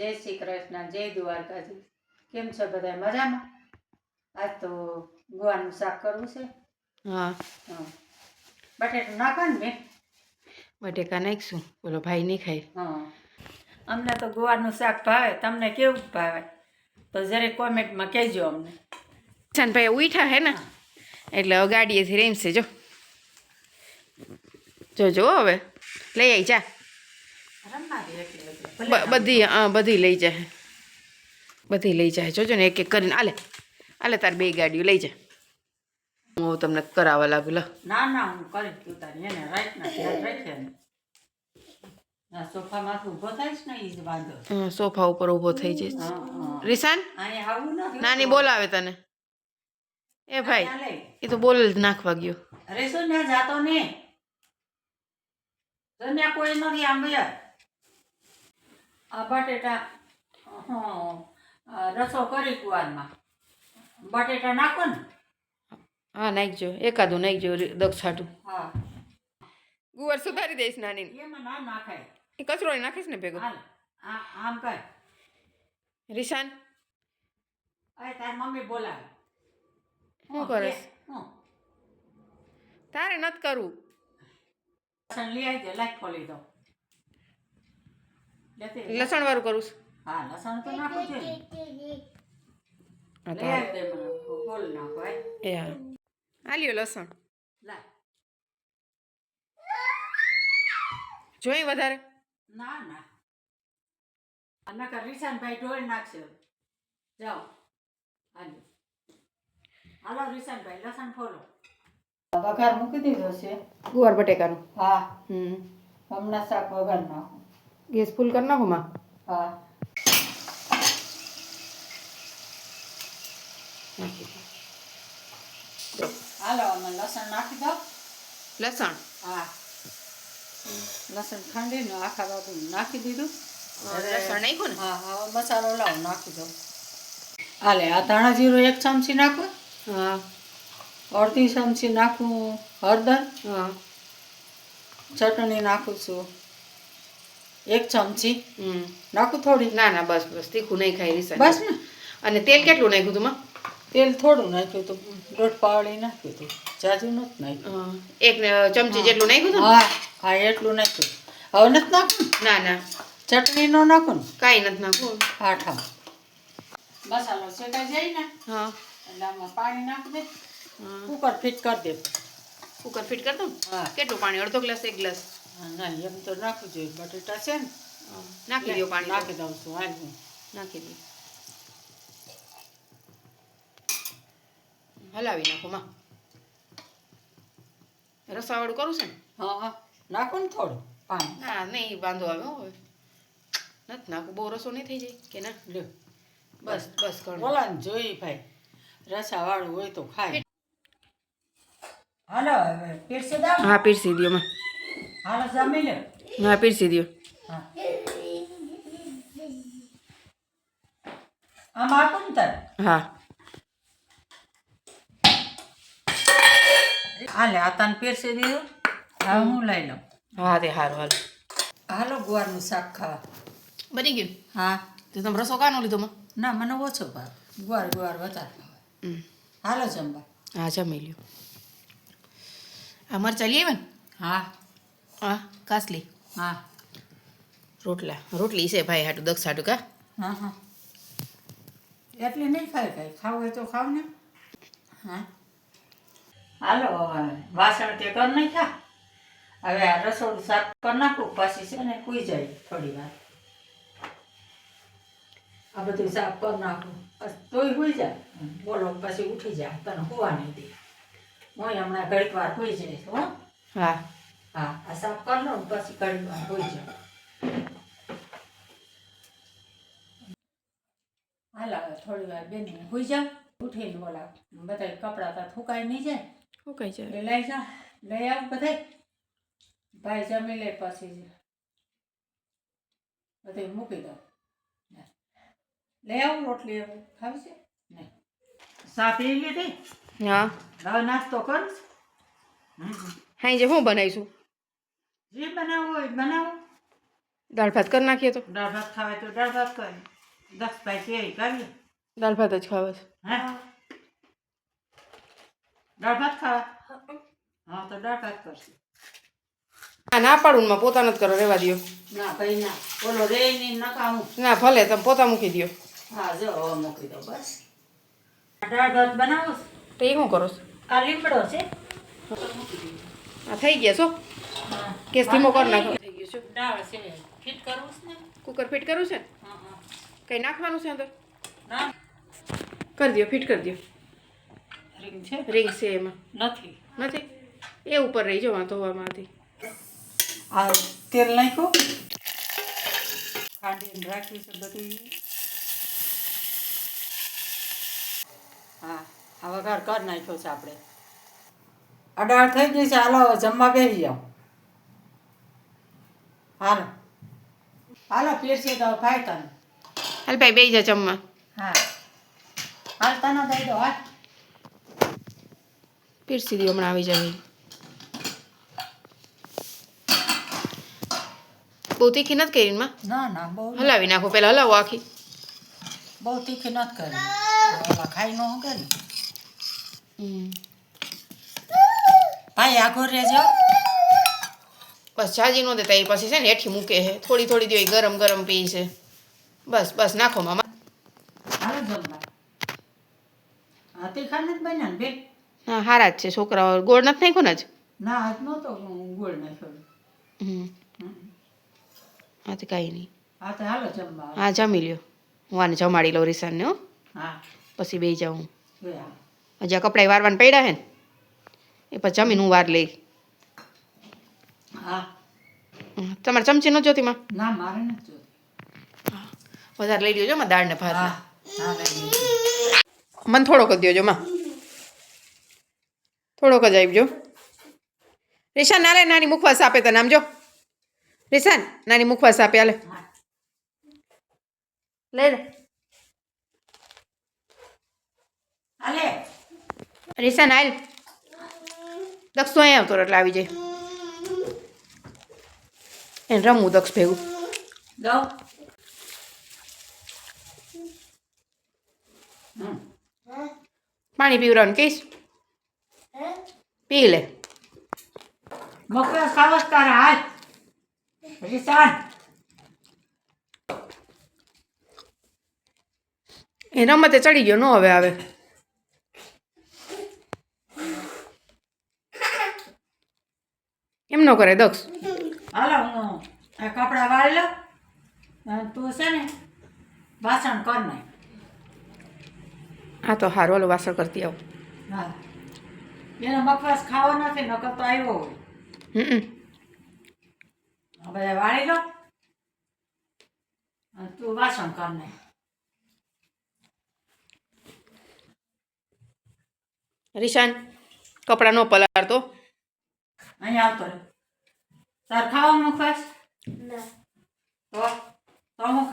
જય શ્રી કૃષ્ણ જય દ્વારકાજી કેમ છો બધા? મજામાં? આજ તો ગુવાનું શાક કરવું છે. હા. બટેટા બટેટું નાખો ને મેં બટેકા નાખીશું. બોલો ભાઈ નહીં ખાય. હં. અમને તો ગોવાનું શાક ભાવે તમને કેવું ભાવે? તો જ્યારે કોમેન્ટમાં કહેજો અમને. છન ભાઈ ઉઠા હે ને? એટલે ગાડીએથી રેમશે જો. જોજો હવે. લઈ આવી જા. બધી હા બધી લઈ જાય બધી લઈ જાય જોજો ને એક એક કરીને. આલે આલે તાર બે ગાડીઓ લઈ જાય હું તમને કરાવવા લાગુ લો. ના ના હું કરી તું તારી એને રાતના ધ્યાન રાખે ને સોફા માં ઊભો થઈશ ને એ વાંધો. સોફા ઉપર ઊભો થઈ જઈશ. રિસાન? નાની બોલાવે તને. એ ભાઈ એ તો બોલ જ નાખવા ગયો. અરે ના જાતો ને કોઈ નથી ભાઈ આ બટેટા રસો કરી કુવારમાં. બટેટા નાખો ને. હા નાખજો. એકાદું નાખજો દક્ષાટું હા. ગુવાર સુધારી દઈશ નાની એમાં ના નાખાય. એ કચરો નાખીશ ને ભેગો? આમ કર. રિશાન? અરે તાર મમ્મી બોલાવે. શું કરે તારે નથી કરવું. લઈ આવી દે લાઈટ ખોલી દો. લસણ વાળું કરું છું. હા લસણ તો નાખું છે ને. હા, લઈ તારે. આવી દે મને બોલ નાખો હે. એ હા. આલ્યો લસણ. જોઈ વધારે? ના ના. અને નકર રીસાનભાઈ ઢોળ નાખશે. જાઓ. હાલો હાલો રીસાનભાઈ લસણ ફોલો. વઘાર મૂકી દીધો છે. ગુવાર બટેકાનું. હા. હમ. હમણાં શાક વઘાર નાખું. ગેસ ફૂલ કરી નાખો માં હા હાલો લસણ નાખી દો લસણ હા લસણ ખાંડીને આખા બાજુ નાખી દીધું લસણ નાખ્યું ને હા હવે મસાલો લાવ નાખી દો હાલે આ ધાણા જીરું એક ચમચી નાખું હા અડધી ચમચી નાખું હળદર હા ચટણી નાખું છું એક ચમચી. નાખું થોડી. ના ના બસ બસ તીખું નહીં ખાઈ રહી બસ ને. અને તેલ કેટલું નાખ્યું તું તેલ થોડું નાખ્યું હતું. દોઢ પાવડી નાખ્યું હતું. જાજુ નથી નાખ્યું. એક ચમચી જેટલું નાખ્યું તું હા હા એટલું નાખ્યું. હવે નથી નાખું ના ના. ચટણી નો નાખું ને કાંઈ નથી નાખવું આઠા મસાલો શેકાઈ જાય ને? હા. એટલે આમાં પાણી નાખી દે. કુકર ફિટ કરી દે. કુકર ફિટ કર દઉં? કેટલું પાણી? અડધો ગ્લાસ એક ગ્લાસ? ના એમ તો નાખવું જોઈએ. બટેટા છે ને નાખી દો પાણી. નાખી દઉં છું હાલ નાખી દો. હલાવી નાખો માં. રસાવાળું કરું છે ને? હા નાખો ને થોડું પાણી. ના નહીં વાંધો આવે હવે. નથી નાખું બહુ રસો નહીં થઈ જાય કે ના? લ્યો બસ બસ ઘણું બોલા ને જોઈ ભાઈ. રસાવાળું હોય તો ખાય. હાલો હવે પીરસી દો હા પીરસી દો માં. હાલો જમી લે હા પીરસી દો હા આમ આપું ને તારે હા હાલે આ તને પીરસી દીધું હવે હું લઈ લઉં હા તે સારું હાલો હાલો ગુવારનું શાક ખાવા બની ગયું હા તો તમે રસો કાનો લીધો માં ના મને ઓછો ભાવ ગુવાર ગુવાર વધારે ભાવે. હાલો જમવા હા જમી લ્યો આ મરચા લઈ ને હા હા કાસલી. હા. રોટલા. રોટલી છે ભાઈ હાટું દક્ષ હાટું કા? હા હા. એટલે નહીં ખાય કાંઈ? ખાવું હોય તો ખાવ ને. હા. હાલો વાસણ તે કર નાખ્યા હવે આ રસોડું સાફ કરી નાખું પછી છે ને કૂઈ જાય થોડી વાર. આ બધું સાફ કરી નાખું. તોય હોઈ જાય. બોલો પછી ઉઠી જાય તને હોવા નહીં દે. હું હમણાં ઘડીક વાર હોઈ જઈશ હો. હા. હા આ સાફ કરી લો પછી વાર હોઈ જાય હાલા થોડી વાર બેન હોઈ જાવ ઉઠીને બોલા બધા કપડાં તા થુકાઈ નહીં જાય. શું જાય. છે એટલે લઈ જા લઈ આવ બધા ભાઈ જમી લે પછી બધું મૂકી દો. લઈ આવું રોટલી ખાવી છે નહીં. સા પી લીધી? હા. હવે નાસ્તો કર હા જે હું બનાવીશું? જે બનાવવું હોય બનાવો. દાળ ભાત કરી નાખીએ તો? દાળ ભાત ખાવાય તો દાળ ભાત કરે. દસ ભાઈ કે એ કરીએ દાળ ભાત જ ખાવા છે. હા? દાળ ભાત ખાવા? હા તો દાળ ભાત કરશે. હા ના પાડું માં પોતા નથી કરો રેવા દ્યો. ના ભાઈ ના. ઓલો રે ની નકામું. ના ભલે તમે પોતા મૂકી દ્યો. હા જો હવે મૂકી દો બસ. દાળ ભાત બનાવો તો એ શું કરો છો? આ લીમડો છે. આ થઈ ગયા છો? કેસ ધીમો કરી નાખો. દાળ છે ફિટ કરવું છે કુકર ફિટ કરવું છે? હા હા. કંઈ નાખવાનું છે અંદર? ના. કરી દો ફિટ કરી દો રિંગ છે? રિંગ છે એમાં. નથી. નથી? એ ઉપર રહી જવા ધોવામાંથી આ તેલ નાખ્યું. ખાંડીને રાખ્યું છે બધું. હા આ વઘાર કરી નાખ્યો છે આપણે. અડાળ થઈ ગઈ છે હાલો હવે જમવા બેસી જાઓ. હાલો. હાલો પીરસી તો ભાઈ તને. હાલ ભાઈ બેસી જા જમવા. હા. હાલ તને દઈ દો હા પીરસી દો હમણાં આવી જાય બહુ તીખી નથી કરી માં? ના ના બહુ હલાવી નાખો પહેલાં હલાવો આખી. બહુ તીખી નથી કરી. ખાઈ ન હગે ને. ભાઈ આઘો રહેજો બસ જાજી નો દેતા એ પછી છે ને હેઠી મૂકે છે. થોડી થોડી દો ગરમ ગરમ પી છે. બસ બસ નાખો મામા. હા બન્યા બે હા હારા જ છે છોકરાઓ. ગોળ નથી નાખ્યો ને જ ના આજ નહોતો ગોળ નાખ્યો. હમ. હા તો કાંઈ નહીં. હા તો હાલો જમવા હા જમી લ્યો. હું આને જમાડી લઉં રીસાને હો. હા. પછી બે જાઉં હજી આ કપડાં વારવાના પડ્યા હે ને? એ પછી જમીન હું વાર લઈ હા. તમારે ચમચી ન જોતી માં? ના મારે નથી જોતી. વધારે લઈ લેજો માં દાળ ને ભાત મન હા લઈ મને થોડોક જ દેજો માં. થોડોક જ આપજો. રિશાન ના નાની મુખવાસ આપે તને આમ જો. રીશાન નાની મુખવાસ આપે હાલે. લઈ લે. હાલે. રીશાન હાલ. દક્ષો અહીંયા આવતો એટલે આવી જાય. એને રમવું દક્ષ ભેગું પાણી પીવડાવવાનું કહીશ પી લે મકર ખાવસ તારા હાથ રીસાન એ રમતે ચડી ગયો નો હવે આવે એમ ન કરે દક્ષ હાલો હું આ કપડાં વાળી લઉં. તું છે ને વાસણ કર નાખ હા તો હારું ઓલો વાસણ કરતી આવો. હા. એનો મકવાસ ખાવો નથી નકર તો આવ્યો હોય. હમ બધા વાળી લો. તું વાસણ કર નાખ રિશાન કપડાં ન પલાળતો અહીંયા આવતો રહે. તાર ખાવા મકવાસ તો